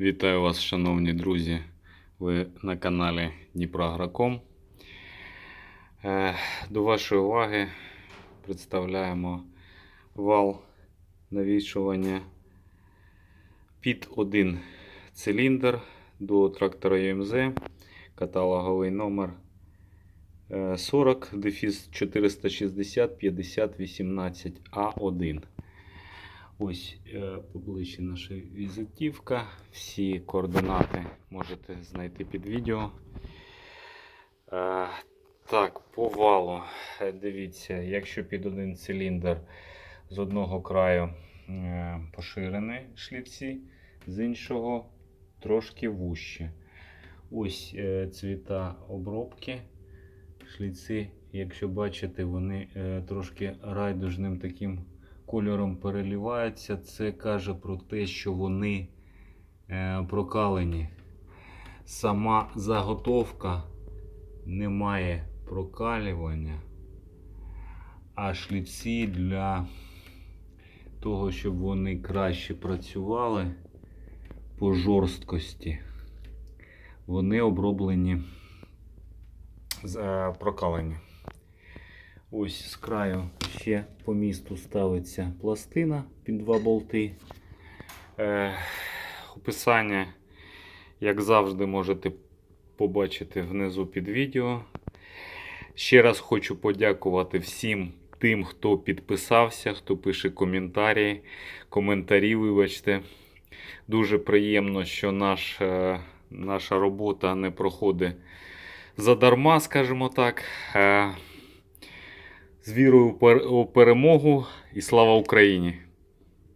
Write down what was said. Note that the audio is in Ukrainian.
Вітаю вас, шановні друзі. Ви на каналі Дніпроагроком. Е, До вашої уваги представляємо вал навішування під один циліндр до трактора ЮМЗ, каталоговий номер е, 40 дефіс 460 50 18 А1. Ось е, поближче наша візитівка. Всі координати можете знайти під відео. Е, Так, по валу. Е, Дивіться, якщо під один циліндр з одного краю поширені шлівці, з іншого трошки вужче. Ось цвіта обробки. Шліці, якщо бачите, вони трошки райдужним таким кольором переливаються. Це каже про те, що вони е, прокалені. Сама заготовка не має прокалювання, а шліці для того, щоб вони краще працювали по жорсткості, вони оброблені е, прокалені. Ось з краю ще по місту ставиться пластина під два болти. Е, описання, як завжди, можете побачити внизу під відео. Ще раз хочу подякувати всім тим, хто підписався, хто пише коментарі, коментарі, вибачте. Дуже приємно, що наш, е, наша робота не проходить задарма, скажімо так. З вірою у перемогу і слава Україні!